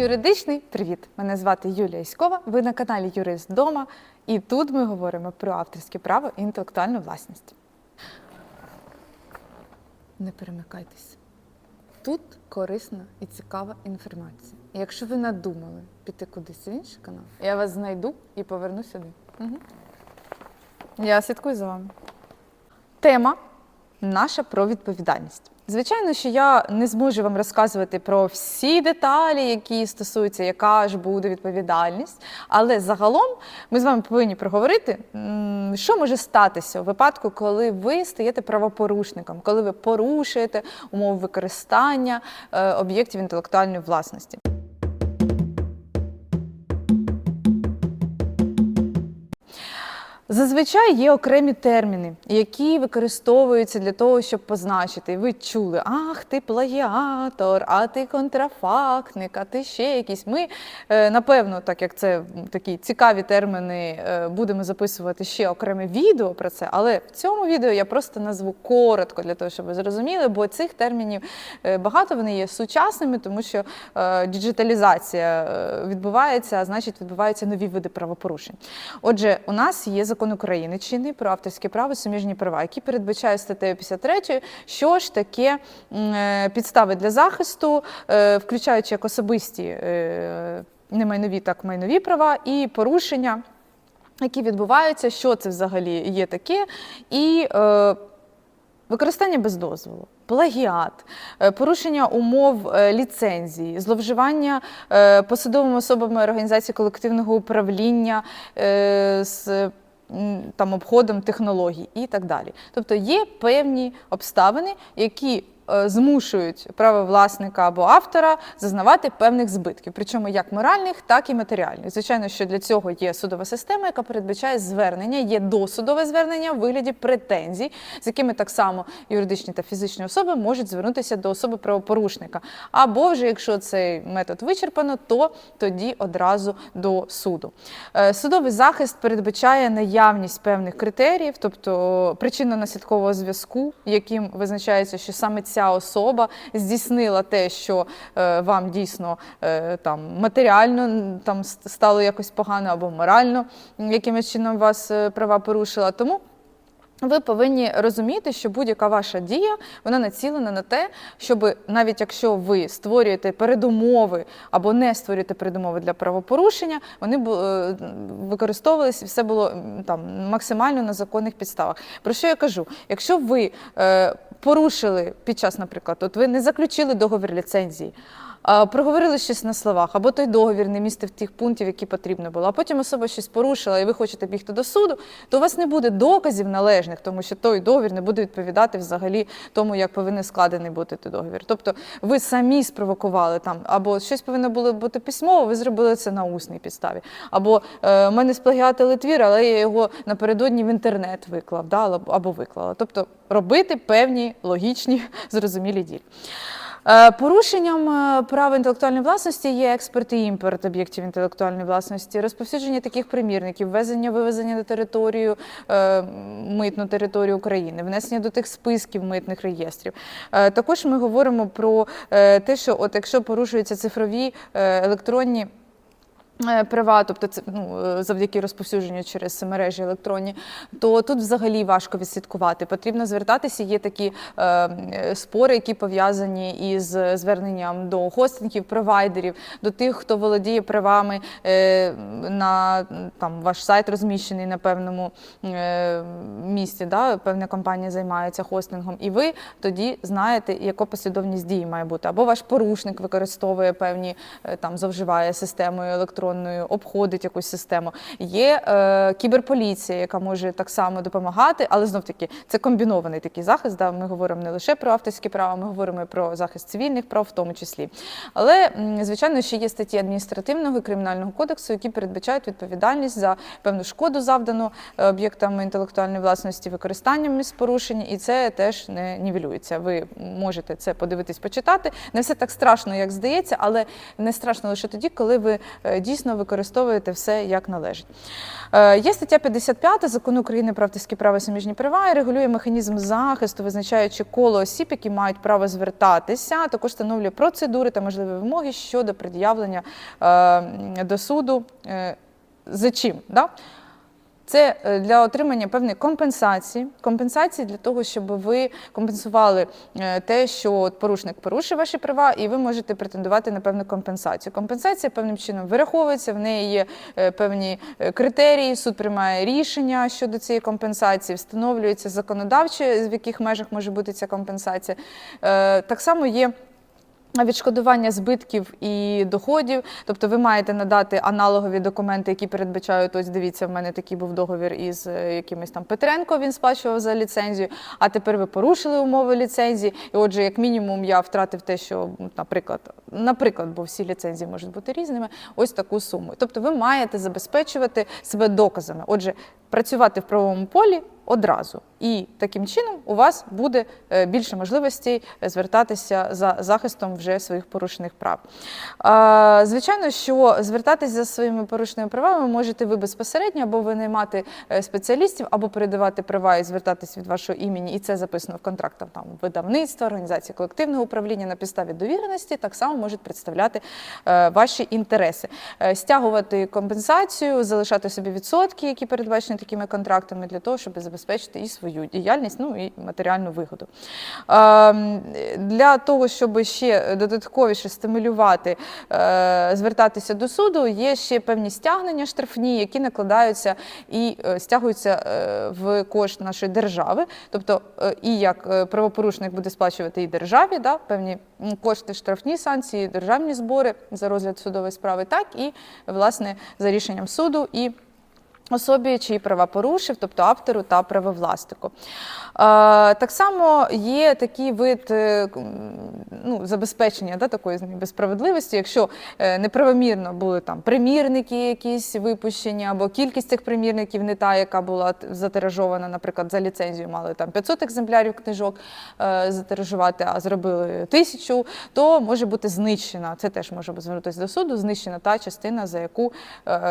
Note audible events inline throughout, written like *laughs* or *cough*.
Юридичний привіт! Мене звати Юлія Іськова. Ви на каналі Юрист Дома, і тут ми говоримо про авторське право і інтелектуальну власність. Не перемикайтесь. Тут корисна і цікава інформація. Якщо ви надумали піти кудись в інший канал, я вас знайду і поверну сюди. Угу. Я слідкую за вами. Тема наша про відповідальність. Звичайно, що я не зможу вам розказувати про всі деталі, які стосуються, яка ж буде відповідальність. Але загалом ми з вами повинні проговорити, що може статися у випадку, коли ви стаєте правопорушником, коли ви порушуєте умови використання е, об'єктів інтелектуальної власності. Зазвичай є окремі терміни, які використовуються для того, щоб позначити. Ви чули, ах, ти плагіатор, а ти контрафактник, а ти ще якийсь. Ми, е, напевно, так як це такі цікаві терміни, е, будемо записувати ще окреме відео про це, але в цьому відео я просто назву коротко для того, щоб ви зрозуміли, бо цих термінів е, багато вони є сучасними, тому що діджиталізація відбувається, а значить відбуваються нові види правопорушень. Отже, у нас є закон України чинний про авторське право, суміжні права, який передбачає статтею 53, що ж таке е, підстави для захисту, е, включаючи як особисті е, не майнові, так майнові права і порушення. Які відбуваються, що це взагалі є таке, і використання без дозволу, плагіат, порушення умов ліцензії, зловживання посадовими особами організації колективного управління з там, обходом технологій і так далі. Тобто є певні обставини, які змушують правовласника або автора зазнавати певних збитків, причому як моральних, так і матеріальних. Звичайно, що для цього є судова система, яка передбачає звернення, є досудове звернення в вигляді претензій, з якими так само юридичні та фізичні особи можуть звернутися до особи правопорушника. Або вже якщо цей метод вичерпано, то тоді одразу до суду. Е, Судовий захист передбачає наявність певних критеріїв, тобто причинно-наслідкового зв'язку, яким визначається, що саме ця особа здійснила те, що е, вам дійсно е, там матеріально там стало якось погано або морально якимось чином вас е, права порушила. Тому ви повинні розуміти, що будь-яка ваша дія вона націлена на те, щоб навіть якщо ви створюєте передумови або не створюєте передумови для правопорушення, вони використовувалися і все було там максимально на законних підставах. Про що я кажу? Якщо ви порушили під час, наприклад, от ви не заключили договір ліцензії. Проговорили щось на словах, або той договір не містив тих пунктів, які потрібно було. А потім особа щось порушила, і ви хочете бігти до суду, то у вас не буде доказів належних, тому що той договір не буде відповідати взагалі тому, як повинен складений бути той договір. Тобто ви самі спровокували там, або щось повинно було бути письмово, ви зробили це на усній підставі. Або е, мене сплагіатили твір, але я його напередодні в інтернет виклав, да, або виклала. Тобто робити певні логічні, *laughs* зрозумілі дії. Е, Порушенням е, права інтелектуальної власності є експорт і імпорт об'єктів інтелектуальної власності, розповсюдження таких примірників, ввезення, вивезення на територію, е, митну територію України, внесення до тих списків митних реєстрів. Також ми говоримо про те, що от якщо порушуються цифрові електронні. Е, Права, тобто це ну, е, завдяки розповсюдженню через мережі електронні, то тут взагалі важко відслідкувати. Потрібно звертатися. Є такі е, е, спори, які пов'язані із зверненням до хостингів, провайдерів, до тих, хто володіє правами е, на там ваш сайт розміщений на певному е, місці. Да? Певна компанія займається хостингом, і ви тоді знаєте, яка послідовність дій має бути. Або ваш порушник використовує певні е, там зловживає системою електронною. Електронною, обходить якусь систему. Є е, кіберполіція, яка може так само допомагати, але знов таки це комбінований такий захист. Да? Ми говоримо не лише про авторські права, ми говоримо і про захист цивільних прав, в тому числі. Але звичайно, ще є статті адміністративного і кримінального кодексу, які передбачають відповідальність за певну шкоду, завдану е, об'єктам інтелектуальної власності, використанням з порушень, і це теж не нівелюється. Ви можете це подивитись, почитати. Не все так страшно, як здається, але не страшно лише тоді, коли ви е, дійсно використовуєте все як належить. Е, Є стаття 55 закону України про авторські права суміжні права і регулює механізм захисту, визначаючи коло осіб, які мають право звертатися. Також встановлює процедури та можливі вимоги щодо пред'явлення е, до суду. е, За чим? Да? Це е, для отримання певної компенсації. Компенсації для того, щоб ви компенсували е, те, що порушник порушив ваші права, і ви можете претендувати на певну компенсацію. Компенсація певним чином вираховується, в неї є е, певні критерії. Суд приймає рішення щодо цієї компенсації, встановлюється законодавче, в яких межах може бути ця компенсація. Так само є. Відшкодування збитків і доходів, тобто ви маєте надати аналогові документи, які передбачають. Ось дивіться, в мене такий був договір із е, якимось там Петренко. Він сплачував за ліцензію. А тепер ви порушили умови ліцензії. І отже, як мінімум, я втратив те, що, наприклад, наприклад, бо всі ліцензії можуть бути різними. Ось таку суму. Тобто, ви маєте забезпечувати себе доказами. Отже, працювати в правовому полі одразу. І таким чином у вас буде е, більше можливостей звертатися за захистом вже своїх порушених прав. Звичайно, що звертатись за своїми порушеними правами можете ви безпосередньо, або ви наймати е, спеціалістів, або передавати права і звертатись від вашого імені, і це записано в контрактах там видавництва, організації колективного управління на підставі довіреності, так само можуть представляти е, ваші інтереси, стягувати компенсацію, залишати собі відсотки, які передбачені такими контрактами, для того, щоб забезпечити і свою діяльність, ну і матеріальну вигоду. Ем, Для того, щоб ще додатковіше стимулювати, е, звертатися до суду, є ще певні стягнення штрафні, які накладаються і е, стягуються е, в кошт нашої держави. Тобто, і як правопорушник буде сплачувати і державі да, певні кошти, штрафні санкції, державні збори за розгляд судової справи, так і власне за рішенням суду і особі, чиї права порушив, тобто автору та правовласнику. Е, Так само є такий вид е, ну, забезпечення да, такої ніби справедливості, якщо е, неправомірно були там примірники якісь випущені, або кількість цих примірників не та, яка була затиражована, наприклад, за ліцензію мали там 500 екземплярів книжок затиражувати, а зробили тисячу, то може бути знищена. Це теж може звернутися до суду, знищена та частина, за яку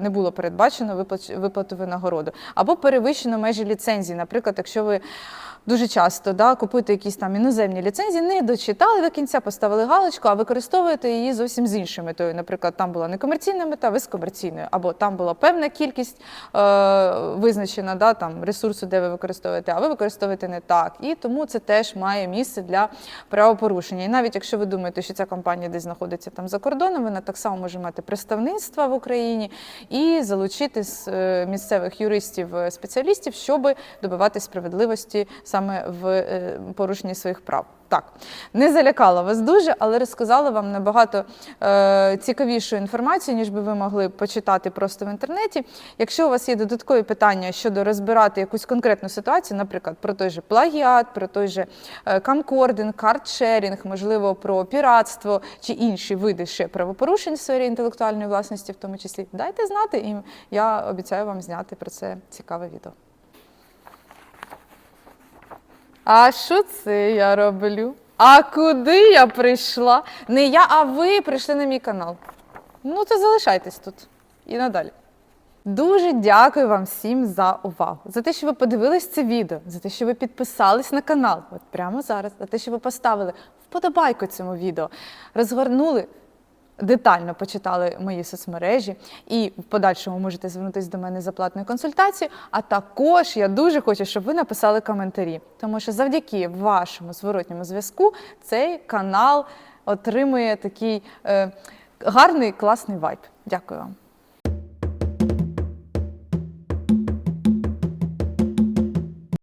не було передбачено виплач- виплату винагороду. Або перевищено межі ліцензії. Наприклад, якщо ви дуже часто да, купуєте якісь там іноземні ліцензії, не дочитали до кінця, поставили галочку, а використовуєте її зовсім з іншою метою. Наприклад, там була некомерційна мета, ви з комерційною, або там була певна кількість е, визначена да, там, ресурсу, де ви використовуєте, а ви використовуєте не так. І тому це теж має місце для правопорушення. І навіть якщо ви думаєте, що ця компанія десь знаходиться там за кордоном, вона так само може мати представництво в Україні і залучити з е, місцевих юристів, е, щоб добивати справедливості саме в е, порушенні своїх прав. Так, не залякала вас дуже, але розказала вам набагато е, цікавішу інформацію, ніж би ви могли почитати просто в інтернеті. Якщо у вас є додаткові питання щодо розбирати якусь конкретну ситуацію, наприклад, про той же плагіат, про той же е, камкординг, картшерінг, можливо, про піратство чи інші види ще правопорушень в сфері інтелектуальної власності, в тому числі, дайте знати, і я обіцяю вам зняти про це цікаве відео. А що це я роблю? А куди я прийшла? Не я, а ви прийшли на мій канал. Ну, то залишайтесь тут і надалі. Дуже дякую вам всім за увагу, за те, що ви подивились це відео, за те, що ви підписались на канал, от прямо зараз, за те, що ви поставили вподобайку цьому відео, розгорнули детально почитали мої соцмережі і в подальшому можете звернутися до мене за платною консультацією. А також я дуже хочу, щоб ви написали коментарі, тому що завдяки вашому зворотньому зв'язку цей канал отримує такий е, гарний класний вайб. Дякую вам.